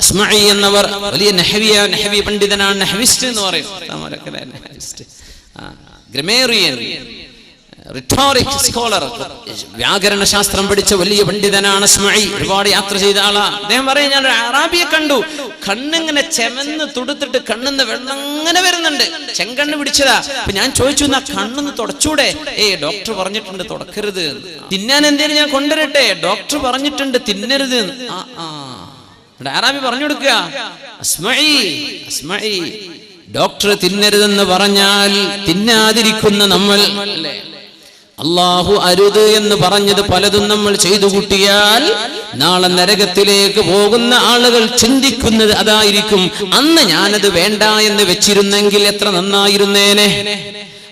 അസ്മഈ എന്നവർ വലിയ നഹവിയ നെഹവി പണ്ഡിതനാണ് നെഹവിസ്റ്റ് എന്ന് പറയും. സ്കോളർ വ്യാകരണ ശാസ്ത്രം പഠിച്ച വലിയ പണ്ഡിതനാണ് സ്മൈ ഒരുപാട് യാത്ര ചെയ്ത ആളാ. അദ്ദേഹം പറയും ഞാൻ അറാബിയെ കണ്ടു. കണ്ണിങ്ങനെ ചെമന്ന് തുടുത്തിട്ട് കണ്ണിന്ന് വെള്ളം അങ്ങനെ വരുന്നുണ്ട്. ചെങ്കണ്ണ് പിടിച്ചതാ. അപ്പൊ ഞാൻ ചോദിച്ചു എന്നാ കണ്ണെന്ന് തുടച്ചൂടെ? ഏ ഡോക്ടർ പറഞ്ഞിട്ടുണ്ട് തുടക്കരുത് തിന്നാൻ എന്തേലും ഞാൻ കൊണ്ടുവരട്ടെ? ഡോക്ടർ പറഞ്ഞിട്ടുണ്ട് തിന്നരുത്. ആ ആ. ആറാബി പറഞ്ഞു കൊടുക്കുക? ഡോക്ടർ തിന്നരുതെന്ന് പറഞ്ഞാൽ തിന്നാതിരിക്കുന്ന നമ്മൾ. അല്ലേ? അള്ളാഹു അരുത് എന്ന് പറഞ്ഞത് പലതും നമ്മൾ ചെയ്തു കൂട്ടിയാൽ നാളെ നരകത്തിലേക്ക് പോകുന്ന ആളുകൾ ചിന്തിക്കുന്നത് അതായിരിക്കും. അന്ന് ഞാനത് വേണ്ട എന്ന് വെച്ചിരുന്നെങ്കിൽ എത്ര നന്നായിരുന്നേനെ?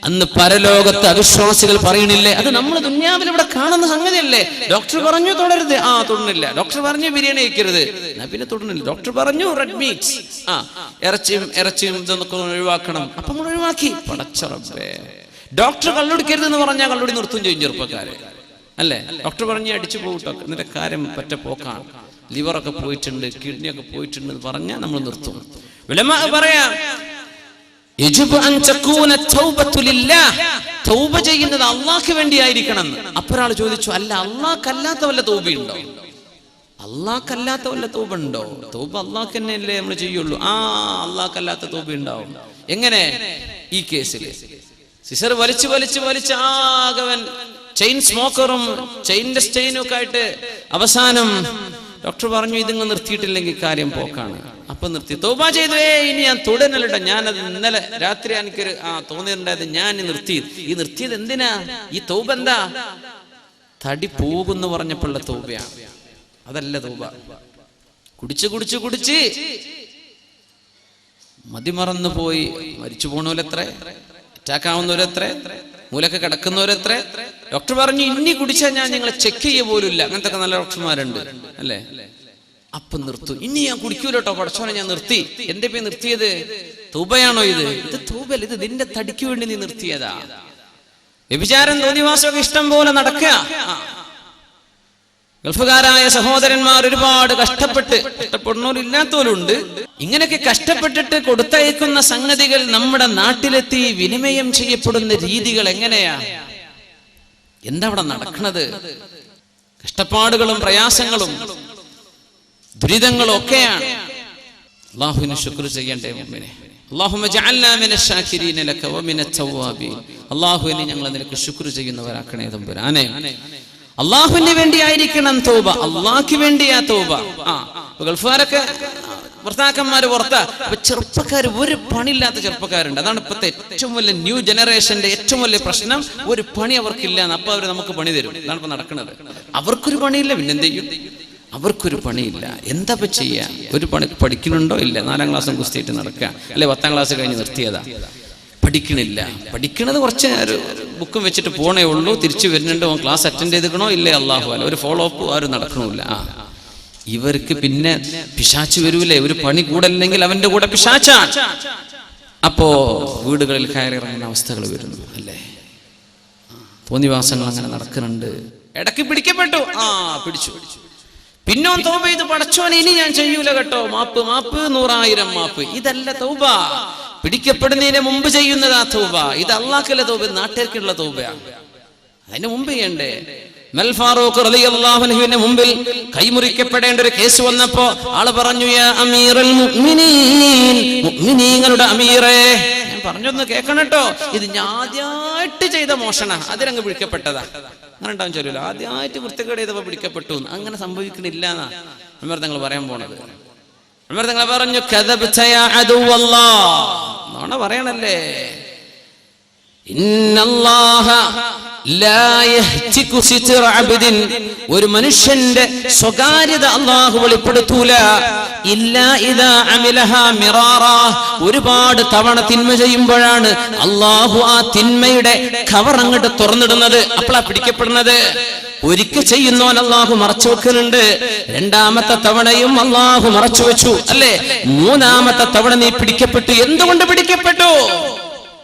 അന്ന് പരലോകത്ത് അവിശ്വാസികൾ പറയണില്ലേ? അത് നമ്മൾ ദുന്യാവിൽ ഇവിടെ കാണുന്ന സംഗതിയല്ലേ? ഡോക്ടർ പറഞ്ഞു തുടരുത്. ആ തുടർന്നില്ല ഡോക്ടർ പറഞ്ഞു ബിരിയാണി കഴിക്കരുത്. പിന്നെ തുടർന്നില്ല ഡോക്ടർ പറഞ്ഞു റെഡ് മീറ്റ് ആ ഇറച്ചിയും ഇറച്ചിയും ഇതൊക്കെ ഒഴിവാക്കണം. അപ്പൊ നമ്മൾ ഒഴിവാക്കി. പടച്ചറപ്പേ ഡോക്ടർ കള്ളുടിക്കരുത് എന്ന് പറഞ്ഞാൽ കള്ളുടി നിർത്തും ചെയ്യും ചെറുപ്പക്കാരെ. അല്ലേ? ഡോക്ടർ പറഞ്ഞ് അടിച്ചു പോകട്ടോ. എന്നിട്ട് കാര്യം പറ്റ പോക്കാണ്. ലിവറൊക്കെ പോയിട്ടുണ്ട് കിഡ്നി ഒക്കെ പോയിട്ടുണ്ട് എന്ന് പറഞ്ഞാൽ നമ്മൾ നിർത്തും. വിലമ പറയാം തൗബ ചെയ്യുന്നത് അള്ളാഹ്ക്ക് വേണ്ടിയായിരിക്കണം അപ്പൊരാൾ ചോദിച്ചു അല്ല അള്ളാഹ്ക്കല്ലാത്ത വല്ല തൗബയുണ്ടോ? അള്ളാഹ്ക്കല്ലാത്ത വല്ല തൗബ തൗബ അള്ളാഹ് തന്നെയല്ലേ നമ്മൾ ചെയ്യുള്ളൂ. ആ അള്ളാഹ്ക്കല്ലാത്ത തൗബ ഉണ്ടാവും എങ്ങനെ? ഈ കേസിൽ സിസർ വലിച്ച് വലിച്ച് വലിച്ച് ആകവൻ ചെയിൻ സ്മോക്കറും ചെയിന്റെ സ്റ്റെയിനും ഒക്കെ ആയിട്ട് അവസാനം ഡോക്ടർ പറഞ്ഞു ഇതിങ്ങ് നിർത്തിയിട്ടില്ലെങ്കിൽ കാര്യം പോക്കാണ്. അപ്പൊ നിർത്തി. തോബ ചെയ്തു. ഏ ഇനി ഞാൻ തുടരല്ലോ ഞാനത് ഇന്നലെ രാത്രി എനിക്കൊരു ആ തോന്നിയിട്ടുണ്ടായത് ഞാൻ നിർത്തി ഈ നിർത്തിയത് എന്തിനാ? ഈ തോബ എന്താ? തടി പോകുന്നു പറഞ്ഞപ്പോഴുള്ള തോബയാണ് അതല്ല തോബ. കുടിച്ച് കുടിച്ച് കുടിച്ച് മതിമറന്നു പോയി. മരിച്ചു പോണോലെത്ര അറ്റാക്ക് ആവുന്നവരെത്ര മൂലൊക്കെ കിടക്കുന്നവരെത്ര? ഡോക്ടർ പറഞ്ഞു ഇനി കുടിച്ചാൽ ഞാൻ നിങ്ങളെ ചെക്ക് ചെയ്യ പോലും ഇല്ല അങ്ങനത്തെ നല്ല ഡോക്ടർമാരുണ്ട്. അല്ലേ? അപ്പൊ നിർത്തു. ഇനി ഞാൻ കുടിക്കൂലോട്ടോ പടച്ചോനെ ഞാൻ നിർത്തി. എന്റെ പേ നിർത്തിയത് തൂബയാണോ ഇത്? ഇത് തൂബല്ല ഇത് നിന്റെ തടിക്ക് വേണ്ടി നീ നിർത്തിയതാ. വ്യഭിചാരം തോന്നിവാസമൊക്കെ ഇഷ്ടം പോലെ നടക്കുക. ഗൾഫുകാരായ സഹോദരന്മാർ ഒരുപാട് കഷ്ടപ്പെട്ട് കഷ്ടപ്പെടുന്നവരില്ലാത്തവരുണ്ട്. ഇങ്ങനെയൊക്കെ കഷ്ടപ്പെട്ടിട്ട് കൊടുത്തയക്കുന്ന സംഗതികൾ നമ്മുടെ നാട്ടിലെത്തി വിനിമയം ചെയ്യപ്പെടുന്ന രീതികൾ എങ്ങനെയാ? എന്താ അവിടെ നടക്കണത്? കഷ്ടപ്പാടുകളും പ്രയാസങ്ങളും. ദുരിതങ്ങളും ഒക്കെയാണ് അള്ളാഹുവിന് ശുക്ർ ചെയ്യണ്ടേ മുമ്പിനെ. അള്ളാഹുവിനെ ഞങ്ങൾ നിനക്ക് ശുക്ർ ചെയ്യുന്നവരാക്കണേ തമ്പുരാനെ. അള്ളാഹുവിന് വേണ്ടിയായിരിക്കണം തോബ. അള്ളാഹ്ക്ക് വേണ്ടിയാ തോബ. ആ ഗൾഫുകാരൊക്കെ ഭർത്താക്കന്മാര് പുറത്താ. അപ്പൊ ചെറുപ്പക്കാർ ഒരു പണിയില്ലാത്ത ചെറുപ്പക്കാരുണ്ട്. അതാണ് ഇപ്പോഴത്തെ ഏറ്റവും വലിയ ന്യൂ ജനറേഷന്റെ ഏറ്റവും വലിയ പ്രശ്നം. ഒരു പണി അവർക്കില്ല അപ്പൊ അവർ നമുക്ക് പണി തരും. അതാണ് ഇപ്പൊ നടക്കുന്നത്. അവർക്കൊരു പണിയില്ല പിന്നെന്ത് ചെയ്യും? അവർക്കൊരു പണിയില്ല. എന്താ ചെയ്യാ? ഒരു പണി പഠിക്കുന്നുണ്ടോ? ഇല്ല. നാലാം ക്ലാസ്സും കുസ്തിയിട്ട് നടക്കുക അല്ലെ? പത്താം ക്ലാസ് കഴിഞ്ഞ് നിർത്തിയതാ. പഠിക്കണില്ല. പഠിക്കണത് കുറച്ച് ബുക്കും വെച്ചിട്ട് പോണേ ഉള്ളൂ. തിരിച്ചു വരുന്നുണ്ടോ? ക്ലാസ് അറ്റൻഡ് ചെയ്തിക്കണോ ഇല്ലേ? അള്ളാഹു അല്ല ഒരു ഫോളോ അപ്പ് ആരും നടക്കണില്ല. ആ. ഇവർക്ക് പിന്നെ പിശാച്ച് വരൂലേ. ഒരു പണി കൂടല്ലെങ്കിൽ അവന്റെ കൂടെ പിശാച്ചാണ് അപ്പോ വീടുകളിൽ കയറി ഇറങ്ങുന്ന അവസ്ഥകൾ വരുന്നു. അല്ലേ? തോന്നിവാസങ്ങൾ അങ്ങനെ നടക്കുന്നുണ്ട്. ഇടയ്ക്ക് പിടിക്കപ്പെട്ടു. ആ പിടിച്ചു പിടിച്ചു. പിന്നോ തൗബ ഇത് പടച്ചോൻ ഇനി ഞാൻ ചെയ്യൂല കേട്ടോ. മാപ്പ് മാപ്പ് നൂറായിരം മാപ്പ്. ഇതല്ല തൗബ. പിടിക്കപ്പെടുന്നതിന് മുമ്പ് ചെയ്യുന്നതാ തൗബ. ഇത് അള്ളാക്കല്ല തൗബ നാട്ടുകാർക്കുള്ള തൗബയാണ് അതിന് മുമ്പ് ചെയ്യണ്ടേ? മൽ ഫാറൂഖ് റളിയല്ലാഹു അൻഹുവിന്റെ മുമ്പിൽ കൈമുറിക്കപ്പെടേണ്ട ഒരു കേസ് വന്നപ്പോ ആൾ പറഞ്ഞു യാ അമീറുൽ മുഅ്മിനീൻ മുഅ്മിനീങ്ങളുടെ അമീറേ. ഞാൻ പറഞ്ഞൊന്ന് കേൾക്കണം കേട്ടോ. ഇത് ഞാൻ ചെയ്ത മോഷണ. അതിലങ്ങ് പിടിക്കപ്പെട്ടതാ അങ്ങനെ ഉണ്ടാവും ചൊല്ലില്ല ആദ്യമായിട്ട് വൃത്തികേട് ചെയ്തപ്പോ പിടിക്കപ്പെട്ടു അങ്ങനെ സംഭവിക്കണില്ല എന്നാ തങ്ങൾ പറയാൻ പോണത്. തങ്ങൾ പറഞ്ഞു നോണ പറയണല്ലേ? ഒരു മനുഷ്യന്റെ സ്വകാര്യത അള്ളാഹു വെളിപ്പെടുത്തൂല. ഇല്ല ഇദാ അമിലഹ മിറാറ. ഒരുപാട് തവണ തിന്മ ചെയ്യുമ്പോഴാണ് അള്ളാഹു ആ തിന്മയുടെ കവർ അങ്ങോട്ട് തുറന്നിടുന്നത്. അപ്പളാ പിടിക്കപ്പെടുന്നത്. ഒരിക്കൽ ചെയ്യുന്നവൻ അള്ളാഹു മറച്ചു വെക്കുന്നുണ്ട്. രണ്ടാമത്തെ തവണയും അള്ളാഹു മറച്ചു വെച്ചു. അല്ലെ? മൂന്നാമത്തെ തവണ നീ പിടിക്കപ്പെട്ടു. എന്തുകൊണ്ട് പിടിക്കപ്പെട്ടു?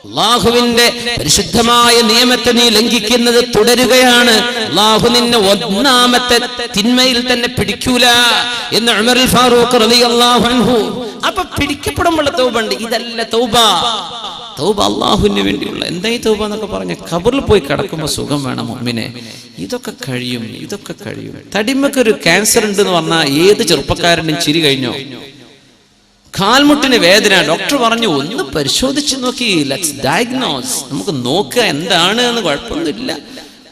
അള്ളാഹുവിന്റെ പരിശുദ്ധമായ നിയമത്തെ നീ ലംഘിക്കുന്നത് തുടരുകയാണ്. അള്ളാഹു നിന്നെ ഒന്നാമത്തെ തിന്മയിൽ തന്നെ പിടിക്കൂല എന്ന് ഉമറുൽ ഫാറൂഖ് റളിയല്ലാഹു അൻഹു. അപ്പൊ പിടിക്കപ്പെടുമ്പോൾ തൗബ ഇതല്ല തൗബ. തൗബ അള്ളാഹുവിന് വേണ്ടിയുള്ള. എന്തായി തൗബ എന്നൊക്കെ പറഞ്ഞ കബറിൽ പോയി കിടക്കുമ്പോൾ സുഖം വേണം മമ്മിനെ ഇതൊക്കെ കഴിയും ഇതൊക്കെ കഴിയും. തടിമക്കൊരു ക്യാൻസർ ഉണ്ട് എന്ന് പറഞ്ഞാൽ ഏത് ചെറുപ്പക്കാരനും ചിരി കഴിഞ്ഞോ? കാൽമുട്ടിന് വേദന. ഡോക്ടർ പറഞ്ഞു ഒന്ന് പരിശോധിച്ച് നോക്കി ലെറ്റ്സ് ഡയഗ്നോസ് നമുക്ക് നോക്കുക എന്താണ് എന്ന് കുഴപ്പമൊന്നുമില്ല.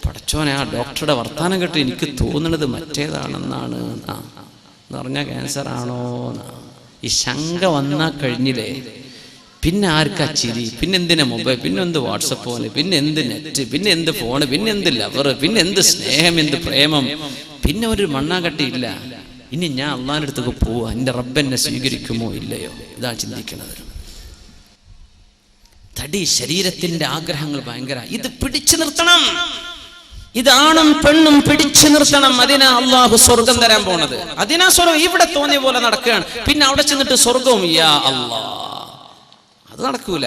പടച്ചോനെ ആ ഡോക്ടറുടെ വർത്താനം കേട്ട് എനിക്ക് തോന്നുന്നത് മറ്റേതാണെന്നാണ്. എന്നാ. പറഞ്ഞാൽ ക്യാൻസർ ആണോ. ഈ ശങ്ക വന്നാൽ കഴിഞ്ഞില്ലേ? പിന്നെ ആർക്കാ ചിരി? പിന്നെ എന്തിനാ മൊബൈൽ പിന്നെ എന്ത് വാട്സപ്പ് പോലെ? പിന്നെ എന്ത് നെറ്റ് പിന്നെ എന്ത് ഫോണ് പിന്നെ എന്ത് ലവർ പിന്നെ എന്ത് സ്നേഹം? എന്ത് പ്രേമം? പിന്നെ ഒരു മണ്ണാകട്ടിയില്ല ഇനി ഞാൻ അള്ളാഹിന്റെ അടുത്തേക്ക് പോവാ. എന്റെ റബ്ബെന്നെ സ്വീകരിക്കുമോ ഇല്ലയോ? ഇതാ ചിന്തിക്കുന്നത്. തടി ശരീരത്തിന്റെ ആഗ്രഹങ്ങൾ ഭയങ്കര. ഇത് പിടിച്ചു നിർത്തണം. ഇതാണും പെണ്ണും പിടിച്ചു നിർത്തണം. അതിനാ അള്ളാഹു സ്വർഗം തരാൻ പോണത്. അതിനാ സ്വർഗം ഇവിടെ തോന്നിയ പോലെ നടക്കുകയാണ്. പിന്നെ അവിടെ ചെന്നിട്ട് സ്വർഗവും യാ അത് നടക്കൂല.